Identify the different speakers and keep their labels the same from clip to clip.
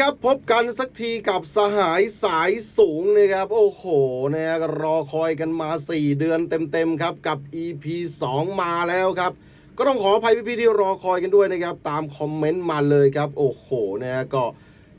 Speaker 1: ครับพบกันสักทีกับสหายสายสูงนะครับ โอ้โหนะรอคอยกันมา 4 เดือนเต็มๆครับกับ EP 2 มาแล้วครับ ก็ต้องขออภัยพี่ๆที่รอคอยกันด้วยนะครับ ตามคอมเมนต์มาเลยครับ โอ้โหนะก็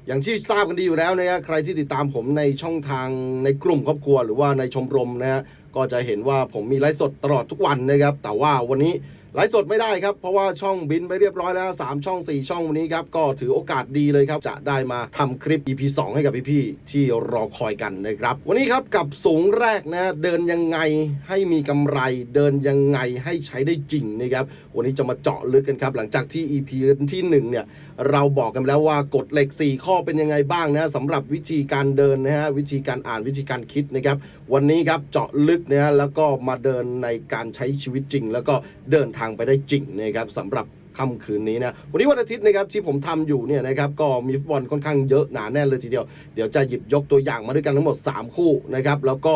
Speaker 1: อย่างที่ทราบกันดีอยู่แล้วนะฮะใครที่ติดตามผมในช่องทางในกลุ่มครอบครัวหรือว่าในชมรมนะฮะก็จะเห็นว่าผมมีไลฟ์สดตลอดทุกวันนะครับ แต่ว่าวันนี้ ไลฟ์สดไม่ได้ครับ เพราะว่าช่องบินไปเรียบร้อยแล้ว 3 ช่อง 4 ช่องวันนี้ครับ ก็ถือโอกาสดีเลยครับ จะได้มาทำคลิป EP 2 ให้กับพี่ๆที่รอคอยกันนะครับ วันนี้ครับกับสูงแรกนะเดินยังไงให้มีกำไร เดินยังไงให้ใช้ได้จริงนะครับวันนี้จะมาเจาะลึกกันครับหลังจากที่ EP ที่1เนี่ยเราบอกกันแล้วว่ากฎเหล็ก 4 ข้อเป็นยังไงบ้างนะสำหรับวิธีการเดินนะฮะวิธีการอ่านวิธีการคิดนะครับวันนี้ครับเจาะลึกนะฮะแล้วก็มาเดินในการใช้ชีวิตจริง แล้วก็เดินทางไปได้จริงนะครับสำหรับค่ำคืนนี้นะวันนี้วันอาทิตย์นะครับที่ผมทำอยู่เนี่ยนะครับก็มีฟุตบอลค่อนข้างเยอะหนาแน่นเลยทีเดียว เดี๋ยวจะหยิบยกตัวอย่างมาด้วยกันทั้งหมด 3 คู่นะครับแล้วก็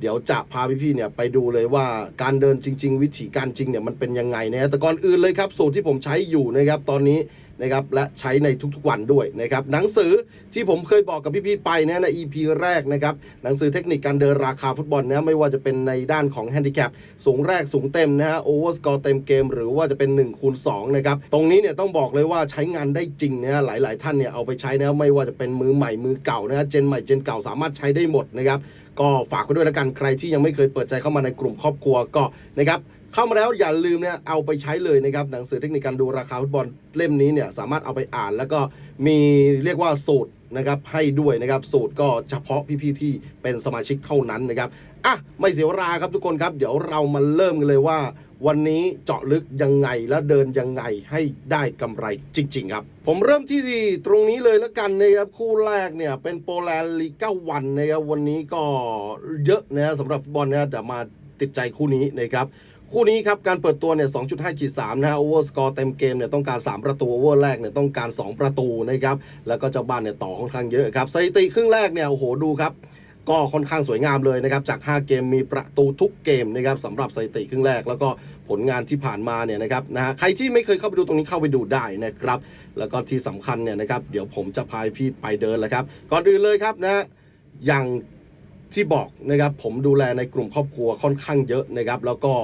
Speaker 1: เดี๋ยวจะพาพี่ๆเนี่ยไปดูเลยว่าการเดินจริง ๆ วิธีการจริงเนี่ยมันเป็นยังไงนะแต่ก่อนอื่นเลยครับสูตรที่ผมใช้อยู่นะครับตอนนี้นะครับและใช้ในทุกๆวันด้วยนะครับหนังสือที่ผมเคยบอกกับพี่ๆไปนะใน EP แรกนะครับหนังสือเทคนิคการเดินราคาฟุตบอลนะไม่ว่าจะเป็นในด้านของแฮนดิแคปสูงแรกสูงเต็มนะฮะโอเวอร์สกอร์เต็มเกม หรือว่าจะเป็น1คูณ2นะครับตรงนี้เนี่ยต้องบอกเลยว่าใช้งานได้จริงนะฮะหลายๆ ท่านเนี่ยเอาไปใช้นะไม่ว่าจะเป็นมือใหม่มือเก่านะฮะเจนใหม่เจนเก่าสามารถใช้ได้หมดนะครับ ก็ฝากไว้ด้วยแล้วกันใครที่ยังไม่เคยเปิดใจเข้ามาในกลุ่มครอบครัวก็นะครับเข้ามาแล้วอย่าลืมเนี่ยเอาไปใช้เลยนะครับหนังสือเทคนิคการดูราคาฟุตบอลเล่มนี้เนี่ยสามารถเอาไปอ่าน แล้วก็มีเรียกว่าสูตรนะครับให้ด้วยนะครับสูตรก็เฉพาะพี่ๆที่เป็นสมาชิกเท่านั้นนะครับ อะไม่เสียเวลาครับทุกคนครับ เดี๋ยวเรามาเริ่มกันเลยว่า วันนี้เจาะลึกยังไงและเดินยังไงให้ได้กำไรจริง ๆ ครับ ผมเริ่มที่ตรงนี้เลยแล้วกันนะครับคู่แรกเนี่ยเป็นโปแลนด์ลีก้าวันนะครับวันนี้ก็เยอะนะสำหรับฟุตบอลนะแต่มาติดใจคู่นี้นะครับคู่นี้ครับการเปิดตัวเนี่ย 2.5ขีด3นะฮะโอเวอร์สกอร์เต็มเกมเนี่ยต้องการ 3 ประตูโอเวอร์แรกเนี่ยต้องการ 2 ประตูนะครับ แล้วก็เจ้าบ้านเนี่ยต่อค่อนข้างเยอะครับสถิติครึ่งแรกเนี่ยโอ้โหดูครับ ก็ค่อนข้างสวยงามเลยนะครับจาก 5 เกมมีประตูทุกเกมนะครับสำหรับสถิติครึ่งแรก แล้วก็ผลงานที่ผ่านมาเนี่ยนะครับนะฮะใครที่ไม่เคยเข้าไปดูตรงนี้เข้าไปดูได้นะครับ แล้วก็ที่สำคัญเนี่ยนะครับเดี๋ยวผมจะพาพี่ไปเดินแล้วครับ ก่อนอื่นเลยครับนะอย่างที่บอกนะครับผมดูแลในกลุ่มครอบครัวค่อนข้างเยอะนะครับ แล้วก็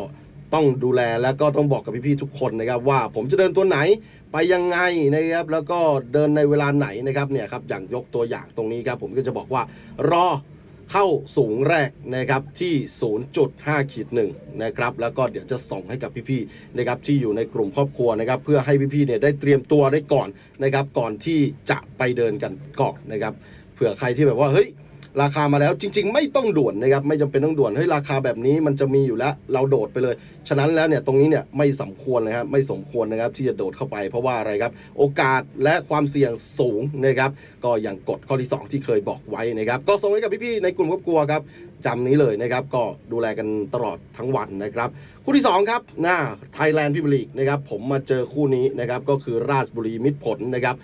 Speaker 1: ต้องดูแลแล้วก็ต้องบอกกับพี่ๆทุกคนนะครับว่าผมจะเดินตัวไหนไปยังไงนะครับแล้วก็เดินในเวลาไหนนะครับเนี่ยครับอย่างยกตัวอย่างตรงนี้ครับผมก็จะบอกว่ารอ เข้าสูงแรกนะครับที่ 0.5ขีดหนึ่งนะครับแล้วก็เดี๋ยวจะส่งให้กับพี่ๆนะครับที่อยู่ในกลุ่มครอบครัวนะครับเพื่อให้พี่ๆเนี่ยได้เตรียมตัวได้ก่อนนะครับก่อนที่จะไปเดินกันก่อนนะครับเผื่อใครที่แบบว่าเฮ้ย ราคามาแล้วจริง ๆ ไม่ต้องด่วนนะครับไม่จำเป็นต้องด่วนเฮ้ยราคาแบบนี้มันจะมีอยู่แล้วเราโดดไปเลย ฉะนั้นแล้วเนี่ยตรงนี้เนี่ยไม่สมควรนะครับไม่สมควรนะครับที่จะโดดเข้าไปเพราะว่าอะไรครับ โอกาสและความเสี่ยงสูงนะครับก็อย่างกฎข้อที่ 2 ที่เคยบอกไว้นะครับก็ส่งให้กับพี่ๆในกลุ่มครอบครัวครับ จำนี้เลยนะครับ ก็ดูแลกันตลอดทั้งวันนะครับ คู่ที่ 2 ครับ หน้าไทยแลนด์พิมลีกนะครับผมมาเจอคู่นี้นะครับก็คือราชบุรีมิตรผลนะครับ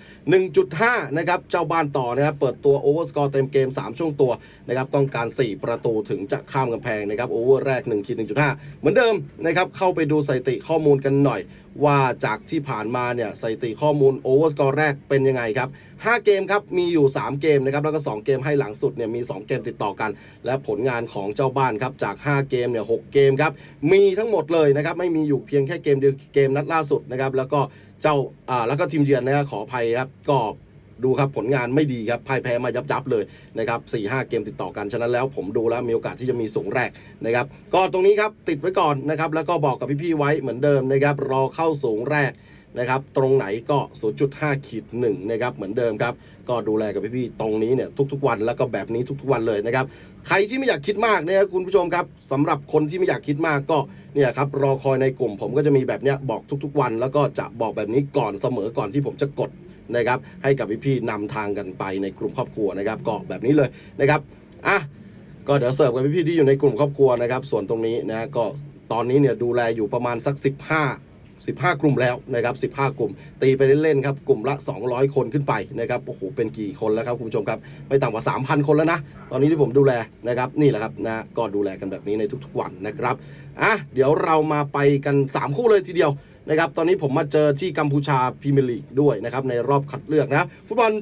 Speaker 1: 1.5 นะครับ เจ้าบ้านต่อนะครับ เปิดตัวโอเวอร์สกอร์เต็มเกม 3 ช่วงตัวนะครับ ต้องการ 4 ประตูถึงจะข้ามกำแพงนะครับโอเวอร์แรก1ขีด1.5 เหมือนเดิมนะครับ เข้าไปดูสถิติข้อมูลกันหน่อย ว่าจากที่ผ่านมาเนี่ยสถิติข้อมูลโอเวอร์สกอร์แรกเป็นยังไงครับ 5 เกมครับ มีอยู่ 3 เกมนะครับ แล้วก็ 2 เกมให้หลังสุดเนี่ยมี 2 เกมติดต่อกัน และผลงานของเจ้าบ้านครับ จาก 5 เกมเนี่ย6เกมครับ มีทั้งหมดเลยนะครับ ไม่มีอยู่เพียงแค่เกมเดียวเกมนัดล่าสุดนะครับแล้วก็เจ้าอ่าแล้วก็ทีมเยือนนะครับขออภัยครับก็ ดูครับผลงานไม่ดีครับพ่ายแพ้มายับยับเลยนะครับ4 5เกมติดต่อกันฉะนั้นแล้วผมดูแล้วมีโอกาสที่จะมีสูงแรกนะครับก็ตรงนี้ครับติดไว้ก่อนนะครับแล้วก็บอกกับพี่ๆไว้เหมือนเดิมนะครับรอเข้าสูงแรกนะครับตรงไหนก็ 0.5ขีด1นะครับเหมือนเดิมครับก็ดูแลกับพี่ๆตรงนี้เนี่ยทุกๆวันแล้วก็แบบนี้ทุกๆวันเลยนะครับใครที่ไม่อยากคิดมากเนี่ยคุณผู้ชมครับสำหรับคนที่ไม่อยากคิดมากก็เนี่ยครับรอคอยในกลุ่มผมก็จะมีแบบเนี้ยบอกทุก ๆ วัน แล้วก็จะบอกแบบนี้ก่อนเสมอก่อนที่ผมจะกด นะครับให้กับพี่ๆนำทางกันไปในกลุ่มครอบครัวนะครับก็แบบนี้เลยนะครับอะก็เดี๋ยวเสิร์ฟกับพี่ๆที่อยู่ในกลุ่มครอบครัวนะครับ ส่วนตรงนี้นะก็ตอนนี้เนี่ยดูแลอยู่ประมาณสัก 15 15 กลุ่มแล้วนะครับ15 กลุ่ม ตีไปเล่นๆครับกลุ่มละ 200 คนขึ้นไปนะครับโอ้โหเป็นกี่คนแล้วครับคุณผู้ชมครับไม่ต่ำกว่า 3,000 คนแล้วนะ ตอนนี้ที่ผมดูแลนะครับนี่แหละครับนะก็ดูแลกันแบบนี้ในทุกๆวันนะครับอะเดี๋ยวเรามาไปกัน 3 คู่เลยทีเดียว นะครับตอนนี้ผมมาเจอที่กัมพูชาพรีเมียร์ลีกด้วยนะครับในรอบคัดเลือกนะฟุตบอล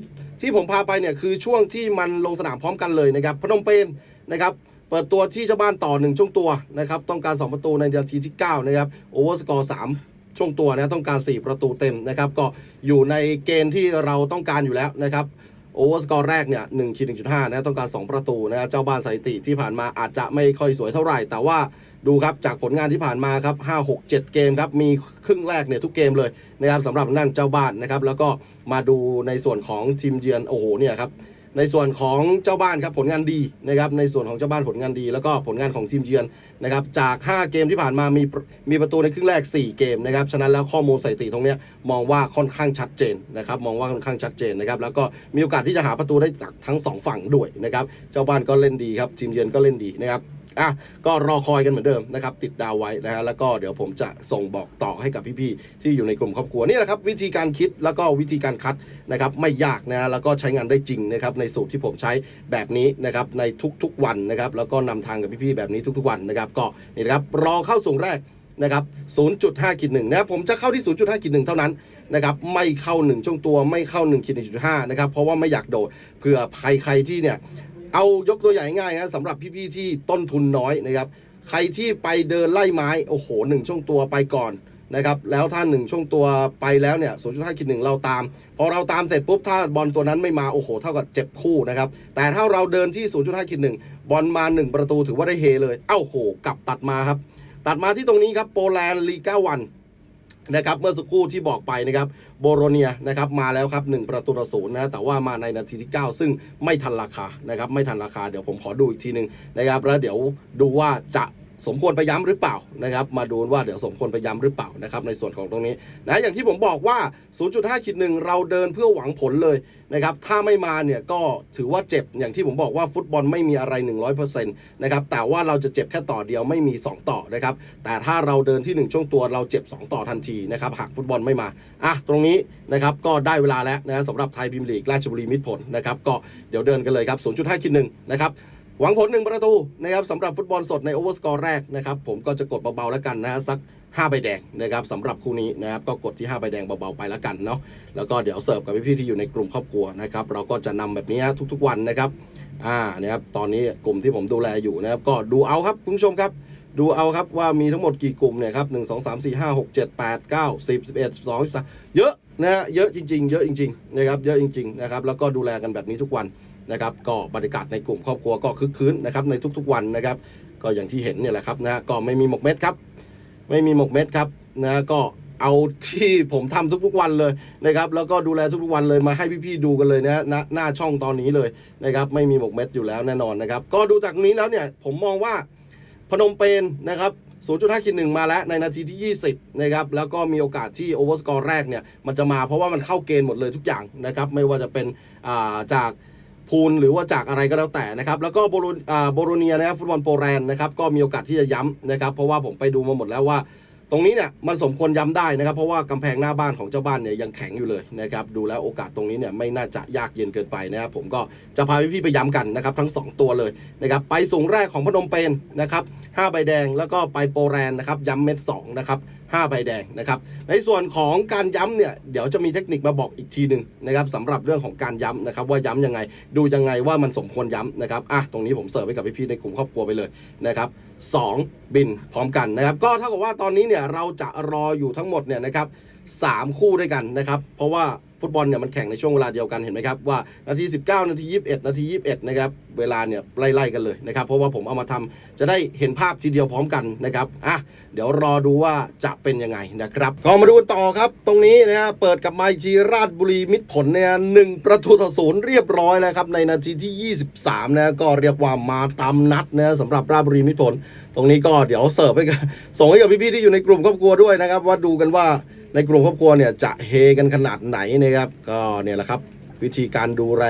Speaker 1: ที่ผมพาไปเนี่ยคือช่วงที่มันลงสนามพร้อมกันเลยนะครับพนมเปญนะครับเปิดตัวที่เจ้าบ้านต่อหนึ่งช่วงตัวนะครับต้องการ 2 ประตูในนาทีที่ 9 นะครับโอเวอร์สกอร์3ช่วงตัวนะต้องการ 4 ประตูเต็มนะครับก็อยู่ในเกณฑ์ที่เราต้องการอยู่แล้วนะครับ โอเวอร์สกอร์แรกเนี่ยหนึ่งขีดหนึ่งจุดห้านะต้องการ 2 ประตูนะเจ้าบ้านสถิติที่ผ่านมาอาจจะไม่ค่อยสวยเท่าไหร่ แต่ว่าดูครับจากผลงานที่ผ่านมาครับ5 6 7เกมครับ มีครึ่งแรกเนี่ยทุกเกมเลยนะครับสำหรับนั่นเจ้าบ้านนะครับ แล้วก็มาดูในส่วนของทีมเยือนโอ้โหเนี่ยครับ ในส่วนของเจ้าบ้านครับผลงานดีนะครับในส่วนของเจ้าบ้านผลงานดี แล้วก็ผลงานของทีมเยือนนะครับจาก 5 เกมที่ผ่านมามีมีประตูในครึ่งแรก 4 เกมนะครับฉะนั้นแล้วข้อมูลสถิติตรงนี้มองว่าค่อนข้างชัดเจนนะครับมองว่าค่อนข้างชัดเจนนะครับแล้วก็มีโอกาสที่จะหาประตูได้จากทั้ง 2 ฝั่งด้วยนะครับเจ้าบ้านก็เล่นดีครับทีมเยือนก็เล่นดีนะครับ อะก็รอคอยกันเหมือนเดิมนะครับ ติดดาวไว้นะฮะแล้วก็เดี๋ยวผมจะส่งบอกต่อให้กับพี่ๆที่อยู่ในกลุ่มครอบครัวนี่แหละครับ วิธีการคิดแล้วก็วิธีการคัดนะครับไม่ยากนะแล้วก็ใช้งานได้จริงนะครับในสูตรที่ผมใช้แบบนี้นะครับในทุกๆวันนะครับแล้วก็นำทางกับพี่ๆแบบนี้ทุกๆวันนะครับ ก็นี่นะครับรอเข้าส่งแรกนะครับ 0.5ขีดหนึ่งนะครับผมจะเข้าที่ 0.5ขีดหนึ่งเท่านั้นนะครับ ไม่เข้า 1 ช่วงตัว ไม่เข้า1ขีด1.5นะครับ เพราะว่าไม่อยากโดด เผื่อใครใครที่เนี่ย เอายกตัวอย่างง่ายนะสำหรับพี่ๆที่ต้นทุนน้อยนะครับ ใครที่ไปเดินไล่ไม้โอ้โหหนึ่งช่วงตัวไปก่อนนะครับแล้วถ้าหนึ่งช่วงตัวไปแล้วเนี่ย0.5คิดหนึ่งเราตาม พอเราตามเสร็จปุ๊บถ้าบอลตัวนั้นไม่มาโอ้โหเท่ากับเจ็บคู่นะครับแต่ถ้าเราเดินที่0.5คิดหนึ่งบอลมา1ประตูถือว่าได้เฮเลยเอ้าโหกลับตัดมาครับตัดมาที่ตรงนี้ครับโปแลนด์ลีก้าวัน นะครับเมื่อสักครู่ที่บอกไปนะครับโบโรเนียนะครับมาแล้วครับ1ประตูต่อศูนย์นะแต่ว่ามาในนาทีที่ 9 ซึ่งไม่ทันราคานะครับไม่ทันราคาเดี๋ยวผมขอดูอีกทีหนึ่งนะครับแล้วเดี๋ยวดูว่าจะ สมควรไปย้ำหรือเปล่านะครับ มาดูว่าเดี๋ยวสมควรไปย้ำหรือเปล่านะครับในส่วนของตรงนี้นะอย่างที่ผมบอกว่า 0.5ขีดหนึ่งเราเดินเพื่อหวังผลเลยนะครับถ้าไม่มาเนี่ยก็ถือว่าเจ็บอย่างที่ผมบอกว่าฟุตบอลไม่มีอะไร 100%นะครับแต่ว่าเราจะเจ็บแค่ต่อเดียวไม่มี 2 ต่อนะครับแต่ถ้าเราเดินที่ 1 ช่วงตัวเราเจ็บ 2 ต่อทันทีนะครับหากฟุตบอลไม่มาอะตรงนี้นะครับก็ได้เวลาแล้วนะสำหรับไทยพิมลีกราชบุรีมิตรผลนะครับก็เดี๋ยวเดินกันเลยครับ 0.5ขีดหนึ่งนะครับ หวังผลหนึ่งประตูนะครับสำหรับฟุตบอลสดในโอเวอร์สกอร์แรกนะครับผมก็จะกดเบาๆแล้วกันนะฮะสัก 5 ใบแดงนะครับสำหรับคู่นี้นะครับก็กดที่ 5 ใบแดงเบาๆไปแล้วกันเนาะแล้วก็เดี๋ยวเสิร์ฟกับพี่ๆที่อยู่ในกลุ่มครอบครัวนะครับเราก็จะนำแบบนี้ทุกๆวันนะครับอ่านะครับตอนนี้กลุ่มที่ผมดูแลอยู่นะครับก็ดูเอาครับคุณผู้ชมครับดูเอาครับว่ามีทั้งหมดกี่กลุ่มเนี่ยครับหนึ่งสองสามสี่ห้าหกเจ็ดแปดเก้าสิบสิบเอ็ดสิบสองสิบสามเยอะนะฮะเยอะจริง ๆ เยอะจริงๆนะครับเยอะจริงๆนะครับแล้วก็ดูแลกันแบบนี้ทุกวัน นะครับก็บรรยากาศในกลุ่มครอบครัวก็คึกคืนนะครับในทุกๆวันนะครับ ก็อย่างที่เห็นเนี่ยแหละครับนะก็ไม่มีหมกเม็ดครับ ไม่มีหมกเม็ดครับนะก็เอาที่ผมทำทุกๆวันเลยนะครับ แล้วก็ดูแลทุกๆวันเลยมาให้พี่ๆดูกันเลยนะหน้าหน้าช่องตอนนี้เลยนะครับ ไม่มีหมกเม็ดอยู่แล้วแน่นอนนะครับ ก็ดูจากนี้แล้วเนี่ยผมมองว่าพนมเปญนะครับ 0.5ขีดหนึ่งมาแล้วในนาทีที่ 20 นะครับ แล้วก็มีโอกาสที่โอเวอร์สกอร์แรกเนี่ย มันจะมาเพราะว่ามันเข้าเกณฑ์หมดเลยทุกอย่างนะครับ ไม่ว่าจะเป็นอ่าจาก พูลหรือว่าจากอะไรก็แล้วแต่นะครับ แล้วก็โบโลโบโรเนียนะครับฟุตบอลโปแลนด์นะครับก็มีโอกาสที่จะย้ำนะครับ เพราะว่าผมไปดูมาหมดแล้วว่า ตรงนี้เนี่ยมันสมควรย้ำได้นะครับ เพราะว่ากำแพงหน้าบ้านของเจ้าบ้านเนี่ยยังแข็งอยู่เลยนะครับดูแล้วโอกาสตรงนี้เนี่ยไม่น่าจะยากเย็นเกินไปนะครับผมก็จะพาพี่ๆไปย้ำกันนะครับทั้ง 2 ตัวเลยนะครับไปสูงแรกของพนมเปญนะครับ5ใบแดงแล้วก็ไปโปแลนด์นะครับย้ำเม็ด2นะครับ5ใบแดงนะครับในส่วนของการย้ำเนี่ยเดี๋ยวจะมีเทคนิคมาบอกอีกทีหนึ่งนะครับสำหรับเรื่องของการย้ำนะครับว่าย้ำยังไงดูยังไงว่ามันสมควรย้ำนะครับอะตรงนี้ผมเสิร์ฟให้กับพี่ๆในกลุ่มครอบครัวไปเลยนะครับ2บินพร้อมกันนะครับก็เท่ากับว่าตอนนี้เนี่ยเราจะรออยู่ทั้งหมดเนี่ยนะครับสามคู่ด้วยกันนะครับ เพราะว่า ฟุตบอลเนี่ยมันแข่งในช่วงเวลาเดียวกันเห็นไหมครับว่านาที 19 นาที 21 นาที 21 นะครับเวลาเนี่ยไล่ๆกันเลยนะครับ เพราะว่าผมเอามาทำจะได้เห็นภาพทีเดียวพร้อมกันนะครับอะเดี๋ยวรอดูว่าจะเป็นยังไงนะครับก็มาดูต่อครับ ตรงนี้นะฮะเปิดกับไมจีราชบุรีมิตรผลเนี่ยหนึ่งประตูต่อศูนย์เรียบร้อยแล้วครับในนาทีที่ 23 นะก็เรียกว่ามาตามนัดนะสำหรับราชบุรีมิตรผล ตรงนี้ก็เดี๋ยวเสิร์ฟให้กับส่งให้กับพี่ๆที่อยู่ในกลุ่มครอบครัวด้วยนะครับว่าดูกันว่า ในกลุ่มครอบครัวเนี่ยจะเฮกันขนาดไหนนะครับ ก็เนี่ยแหละครับ วิธีการดูแล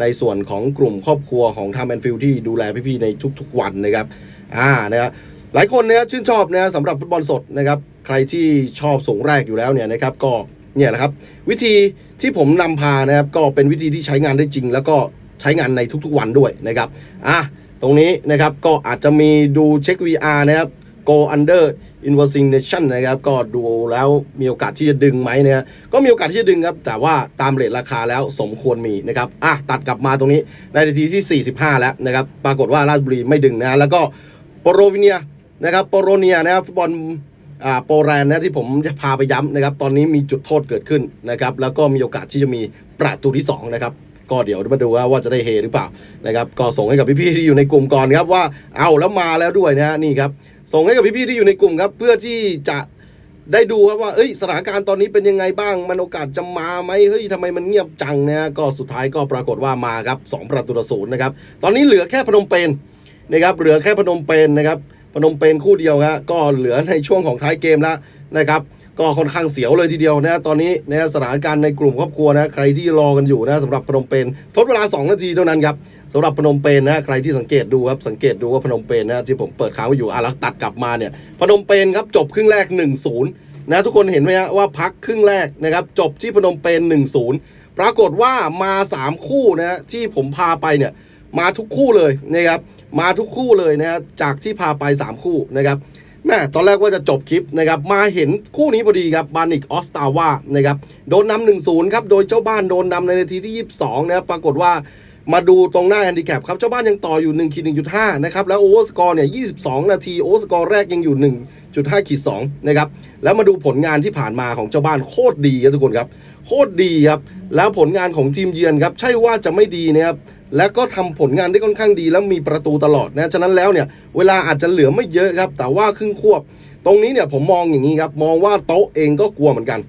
Speaker 1: ในส่วนของกลุ่มครอบครัวของทามแอนฟิลที่ดูแลพี่ๆในทุกๆวันนะครับอ่านะครับหลายคนเนี่ยชื่นชอบนะสำหรับฟุตบอลสดนะครับ ใครที่ชอบส่งแรกอยู่แล้วเนี่ยนะครับก็เนี่ยแหละครับ วิธีที่ผมนำพานะครับก็เป็นวิธีที่ใช้งานได้จริง แล้วก็ใช้งานในทุกๆวันด้วยนะครับอะตรงนี้นะครับก็อาจจะมีดูเช็ค VR นะครับ go under invitation นะครับ ก็ดูแล้วมีโอกาสที่จะดึงไหมเนี่ยก็มีโอกาสที่จะดึงครับ แต่ว่าตามเรทราคาแล้วสมควรมีนะครับ อะ ตัดกลับมาตรงนี้ในนาทีที่ 45 แล้วนะครับ ปรากฏว่าราชบุรีไม่ดึงนะแล้วก็โปโรวิเนียนะครับโปโรเนียนะครับฟุตบอลอ่าโปรแลนด์นะที่ผมจะพาไปย้ำนะครับ ตอนนี้มีจุดโทษเกิดขึ้นนะครับ แล้วก็มีโอกาสที่จะมีประตูที่ 2 นะครับ ก็เดี๋ยวมาดูว่าว่าจะได้เฮหรือเปล่านะครับ ก็ส่งให้กับพี่ๆที่อยู่ในกลุ่มก่อนครับว่าเอาแล้วมาแล้วด้วยนะนี่ครับ ส่งให้กับพี่ๆที่อยู่ในกลุ่มครับ เพื่อที่จะได้ดูครับว่าเอ้ยสถานการณ์ตอนนี้เป็นยังไงบ้าง มันโอกาสจะมาไหมเฮ้ยทำไมมันเงียบจังนะฮะก็สุดท้ายก็ปรากฏว่ามาครับสองประตูต่อศูนย์นะครับ ตอนนี้เหลือแค่พนมเปญนะครับ เหลือแค่พนมเปญนะครับ พนมเปญคู่เดียวฮะก็เหลือในช่วงของท้ายเกมแล้วนะครับ ก็ค่อนข้างเสียวเลยทีเดียวนะตอนนี้นะสถานการณ์ในกลุ่มครอบครัวนะใครที่รอกันอยู่นะสำหรับพนมเปญทดเวลา 2 นาทีเท่านั้นครับสำหรับพนมเปญนะใครที่สังเกตดูครับสังเกตดูว่าพนมเปญนะที่ผมเปิดค้างไว้อยู่อะแล้วตัดกลับมาเนี่ยพนมเปญครับจบครึ่งแรก 1-0นะทุกคนเห็นไหมฮะว่าพักครึ่งแรกนะครับจบที่พนมเปญ1-0 ปรากฏว่ามา 3 คู่นะที่ผมพาไปเนี่ยมาทุกคู่เลยนะครับมาทุกคู่เลยนะฮะจากที่พาไป 3 คู่นะครับ แม่ตอนแรกว่าจะจบคลิปนะครับมาเห็นคู่นี้พอดีครับบานิกออสตาวานะครับโดนนำหนึ่งศูนย์ครับโดยเจ้าบ้านโดนนำในนาทีที่ 22นะครับปรากฏว่ามาดูตรงหน้าแฮนดิแคปครับเจ้าบ้านยังต่ออยู่1ขีด1.5นะครับแล้วโอเวอร์สกอร์เนี่ย22 นาทีโอเวอร์สกอร์แรกยังอยู่ 1.5ขีด2นะครับแล้วมาดูผลงานที่ผ่านมาของเจ้าบ้านโคตรดีครับทุกคนครับโคตรดีครับแล้วผลงานของทีมเยือนครับใช่ว่าจะไม่ดีนะครับ แล้วก็ทำผลงานได้ค่อนข้างดีแล้วมีประตูตลอดนะฉะนั้นแล้วเนี่ยเวลาอาจจะเหลือไม่เยอะครับ แต่ว่าครึ่งควบ ตรงนี้เนี่ยผมมองอย่างนี้ครับมองว่าโต๊ะเองก็กลัวเหมือนกัน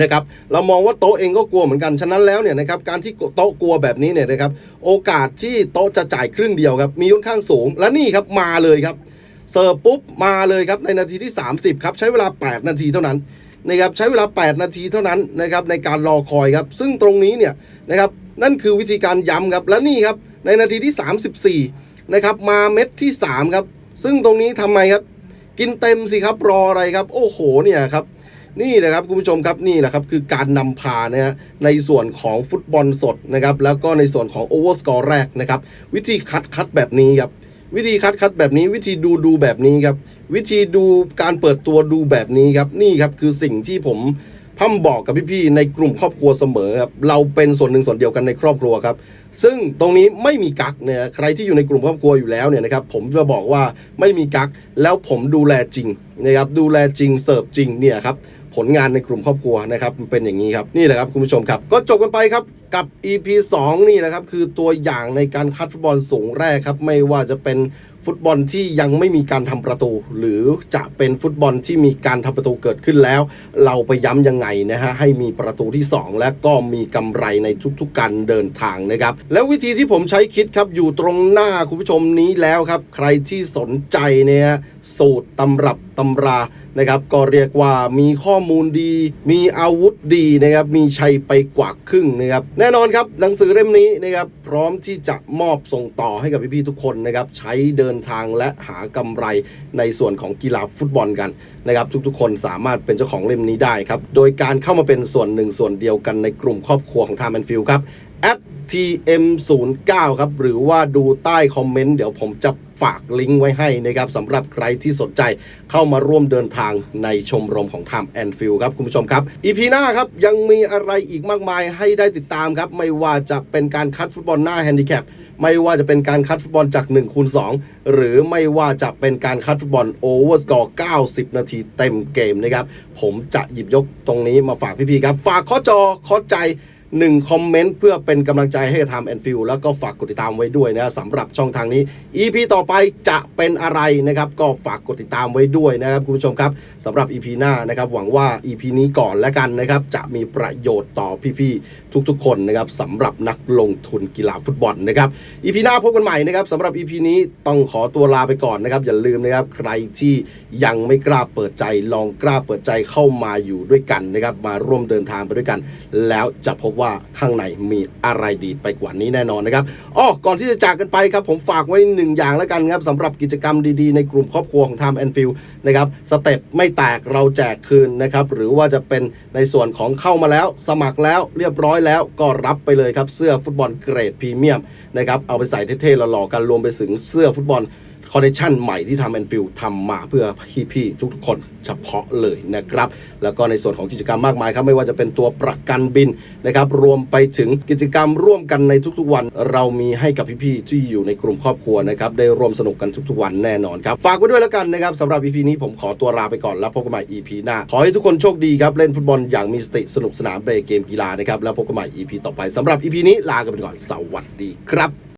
Speaker 1: นะครับเรามองว่าโต๊ะเองก็กลัวเหมือนกันฉะนั้นแล้วเนี่ยนะครับการที่โต๊ะกลัวแบบนี้เนี่ยนะครับโอกาสที่โต๊ะจะจ่ายครึ่งเดียวครับมีค่อนข้างสูง และนี่ครับมาเลยครับเสิร์ฟปุ๊บมาเลยครับในนาทีที่ 30ครับใช้เวลา 8 นาทีเท่านั้นนะครับใช้เวลา 8 นาทีเท่านั้นนะครับในการรอคอยครับซึ่งตรงนี้เนี่ยนะครับ นั่นคือวิธีการย้ำครับ และนี่ครับในนาทีที่ 34 นะครับ มาเม็ดที่ 3 ครับ ซึ่งตรงนี้ทำไมครับ กินเต็มสิครับรออะไรครับ โอ้โหเนี่ยครับนี่นะครับคุณผู้ชมครับนี่แหละครับคือการนำพานะฮะในส่วนของฟุตบอลสดนะครับแล้วก็ในส่วนของโอเวอร์สกอร์แรกนะครับวิธีคัดคัดแบบนี้ครับวิธีคัดคัดแบบนี้วิธีดูดูแบบนี้ครับวิธีดูการเปิดตัวดูแบบนี้ครับนี่ครับคือสิ่งที่ผม พร่ำบอกกับพี่ๆในกลุ่มครอบครัวเสมอครับเราเป็นส่วนหนึ่งส่วนเดียวกันในครอบครัวครับ ซึ่งตรงนี้ไม่มีกักเนี่ยใครที่อยู่ในกลุ่มครอบครัวอยู่แล้วเนี่ยนะครับผมจะบอกว่าไม่มีกักแล้วผมดูแลจริงนะครับดูแลจริงเสิร์ฟจริงเนี่ยครับผลงานในกลุ่มครอบครัวนะครับมันเป็นอย่างนี้ครับนี่แหละครับคุณผู้ชมครับ ก็จบกันไปครับกับ EP 2 นี่นะครับคือตัวอย่างในการคัดฟุตบอลสูงแรกครับไม่ว่าจะเป็น ฟุตบอลที่ยังไม่มีการทำประตู หรือจะเป็นฟุตบอลที่มีการทำประตูเกิดขึ้นแล้ว เราไปย้ำยังไงนะฮะให้มีประตูที่ 2 และก็มีกำไรในทุกๆการเดินทางนะครับ แล้ววิธีที่ผมใช้คิดครับอยู่ตรงหน้าคุณผู้ชมนี้แล้วครับ ใครที่สนใจเนี่ยสูตรตำรับตำรานะครับก็เรียกว่ามีข้อมูลดี มีอาวุธดีนะครับมีชัยไปกว่าครึ่งนะครับแน่นอนครับหนังสือเล่มนี้นะครับพร้อมที่จะมอบส่งต่อให้กับพี่ๆทุกคนนะครับใช้เดินนทางและหากำไรในส่วนของกีฬาฟุตบอลกันนะครับ ทุกๆ คนสามารถเป็นเจ้าของเล่มนี้ได้ครับ โดยการเข้ามาเป็นส่วนหนึ่งส่วนเดียวกันในกลุ่มครอบครัวของ Time and Field ครับแอด tm09 ครับหรือว่าดูใต้คอมเมนต์เดี๋ยวผมจะฝากลิงก์ไว้ให้นะครับสำหรับใครที่สนใจเข้ามาร่วมเดินทางในชมรมของ Time and Field ครับคุณผู้ชมครับ EP หน้าครับยังมีอะไรอีกมากมายให้ได้ติดตามครับ ไม่ว่าจะเป็นการคัดฟุตบอลหน้าแฮนดิแคปไม่ว่าจะเป็นการคัดฟุตบอลจาก1คูณ2หรือไม่ว่าจะเป็นการคัดฟุตบอลโอเวอร์สกอร์ 90 นาทีเต็มเกมนะครับผมจะหยิบยกตรงนี้มาฝากพี่ๆครับ ฝากข้อจอข้อใจ หนึ่งคอมเมนต์เพื่อเป็นกำลังใจให้กับทำแอนฟิลแล้วก็ฝากกดติดตามไว้ด้วยนะสำหรับช่องทางนี้ EP ต่อไปจะเป็นอะไรนะครับ ก็ฝากกดติดตามไว้ด้วยนะครับคุณผู้ชมครับสำหรับ EP หน้านะครับ หวังว่า EP นี้ก่อนแล้วกันนะครับ จะมีประโยชน์ต่อพี่ๆทุกๆ คนนะครับสำหรับนักลงทุนกีฬาฟุตบอลนะครับ EP หน้าพบกันใหม่นะครับสำหรับ EP นี้ต้องขอตัวลาไปก่อนนะครับอย่าลืมนะครับใครที่ยังไม่กล้าเปิดใจลองกล้าเปิดใจเข้ามาอยู่ด้วยกันนะครับมาร่วมเดินทางไปด้วยกัน แล้วจะพบว่าข้างในมีอะไรดีไปกว่านี้แน่นอนนะครับอ้อก่อนที่จะจากกันไปครับ ผมฝากไว้หนึ่งอย่างแล้วกันครับสำหรับกิจกรรมดีๆ ในกลุ่มครอบครัวของ Time and Field นะครับสเต็ปไม่แตกเราแจกคืนนะครับหรือว่าจะเป็นในส่วนของเข้ามาแล้ว สมัครแล้วเรียบร้อยแล้วก็รับไปเลยครับเสื้อฟุตบอลเกรดพรีเมียมนะครับเอาไปใส่เท่ๆหล่อๆกันรวมไปถึงเสื้อฟุตบอลคอนเนคชันใหม่ที่ทำแอนฟิลทำมาเพื่อพี่ๆทุกๆคนเฉพาะเลยนะครับ แล้วก็ในส่วนของกิจกรรมมากมายครับ ไม่ว่าจะเป็นตัวประกันบินนะครับ รวมไปถึงกิจกรรมร่วมกันในทุกๆวัน เรามีให้กับพี่ๆที่อยู่ในกลุ่มครอบครัวนะครับ ได้ร่วมสนุกกันทุกๆวันแน่นอนครับ ฝากไว้ด้วยแล้วกันนะครับสำหรับ EP นี้ผมขอตัวลาไปก่อนแล้วพบกันใหม่ EP หน้า ขอให้ทุกคนโชคดีครับ เล่นฟุตบอลอย่างมีสติสนุกสนานเบรเกมกีฬานะครับแล้วพบกันใหม่ EP ต่อไปสำหรับ EP นี้ลากันไปก่อนสวัสดีครับ